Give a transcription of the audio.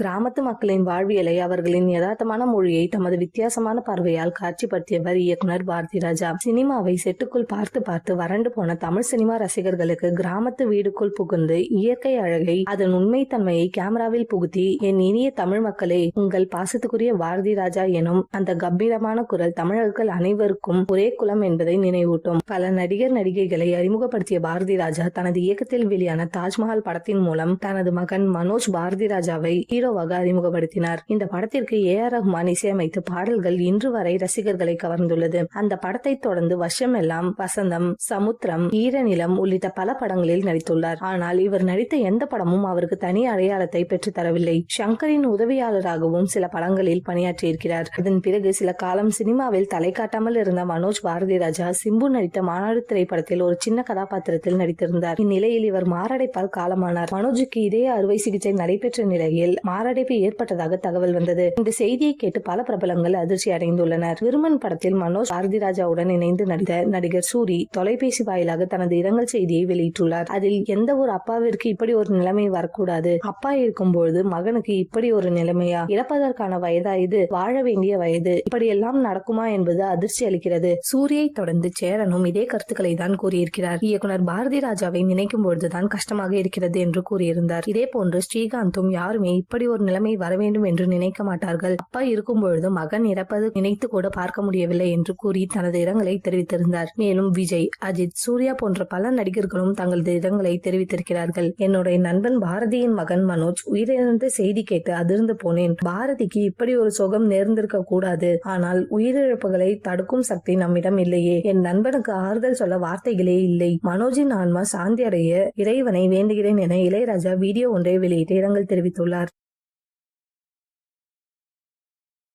கிராமத்து மக்களின் வாழ்வியலை அவர்களின் யதார்த்தமான மொழியை தமது வித்தியாசமான பார்வையால் காட்சிப்படுத்தியவர் இயக்குனர் பாரதி ராஜா. சினிமாவை செட்டுக்குள் பார்த்து பார்த்து வறண்டு போன தமிழ் சினிமா ரசிகர்களுக்கு கிராமத்து வீடுக்குள் புகுந்து இயற்கை அழகை அதன் உண்மை தன்மையை கேமராவில் புகுத்தி என் இனிய தமிழ் மக்களே உங்கள் பாசத்துக்குரிய பாரதி ராஜா எனும் அந்த கம்பீரமான குரல் தமிழர்கள் அனைவருக்கும் ஒரே குலம் என்பதை நினைவூட்டும். பல நடிகர் நடிகைகளை அறிமுகப்படுத்திய பாரதி ராஜா தனது இயக்கத்தில் வெளியான தாஜ்மஹால் படத்தின் மூலம் தனது மகன் மனோஜ் பாரதி ராஜாவை ஹீரோவாக அறிமுகப்படுத்தினார். இந்த படத்திற்கு ஏ ஆர் ரஹ்மான் இசையமைத்து பாடல்கள் இன்று வரை ரசிகர்களை கவர்ந்துள்ளது. அந்த படத்தை தொடர்ந்து வருஷம் எல்லாம் வசந்தம் சமுத்திரம் ஈரநிலம் உள்ளிட்ட பல படங்களில் நடித்துள்ளார். ஆனால் இவர் நடித்த எந்த படமும் அவருக்கு தனி அடையாளத்தை பெற்று தரவில்லை. சங்கரின் உதவியாளராகவும் சில படங்களில் பணியாற்றியிருக்கிறார். அதன் பிறகு சில காலம் சினிமாவில் தலை காட்டாமல் இருந்த மனோஜ் பாரதி ராஜா சிம்பு நடித்த மாநாடு திரைப்படத்தில் ஒரு சின்ன கதாபாத்திரத்தில் நடித்திருந்தார். இந்நிலையில் இவர் மாரடைப்பால் காலமானார். மனோஜுக்கு இதய அறுவை சிகிச்சை நடைபெற்ற நிலையில் மாரடைப்பு ஏற்பட்டதாக தகவல் வந்தது. இந்த செய்தியை கேட்டு பல பிரபலங்கள் அதிர்ச்சி அடைந்துள்ளனர். விருமன் படத்தில் மனோஜ் பாரதி ராஜாவுடன் இணைந்து நடித்த நடிகர் சூரி தொலைபேசி வாயிலாக தனது இரங்கல் செய்தியை வெளியிட்டுள்ளார். அதில் எந்த ஒரு அப்பாவிற்கு இப்படி ஒரு நிலைமை வரக்கூடாது? அப்பா இருக்கும்பொழுது மகனுக்கு இப்படி ஒரு நிலைமையா? இறப்பதற்கான வயதா இது? வாழ வேண்டிய வயது? இப்படியெல்லாம் நடக்குமா என்பது அதிர்ச்சி அளிக்கிறது. சூரியை தொடர்ந்து சேரனும் இதே கருத்துக்களை தான் கூறியிருக்கிறார். இயக்குனர் பாரதி ராஜாவை நினைக்கும் பொழுதுதான் கஷ்டமாக இருக்கிறது என்று கூறியிருந்தார். இதே போன்று ஸ்ரீகாந்தும் யாருமே இப்படி ஒரு நிலைமை வர வேண்டும் என்று நினைக்க மாட்டார்கள். அப்பா இருக்கும் பொழுது மகன் இறப்பது நினைத்து கூட பார்க்க முடியவில்லை என்று கூறி தனது இடங்களை தெரிவித்திருந்தார். மேலும் விஜய் அஜித் சூர்யா போன்ற பல நடிகர்களும் தங்களது இடங்களை தெரிவித்திருக்கிறார்கள். என்னுடைய நண்பன் பாரதியின் மகன் மனோஜ் உயிரிழந்த செய்தி கேட்டு அதிர்ந்து போனேன். பாரதிக்கு இப்படி ஒரு சுகம் நேர்ந்திருக்க கூடாது. ஆனால் உயிரிழப்புகளை தடுக்கும் சக்தி நம்மிடம் இல்லையே. என் நண்பனுக்கு ஆறுதல் சொல்ல வார்த்தைகளே இல்லை. மனோஜின் ஆன்மா சாந்தி அடைய இறைவனை வேண்டுகிறேன் என இளையராஜா வீடியோ ஒன்றை வெளியிட்டு இரங்கல் தெரிவித்துள்ளார்.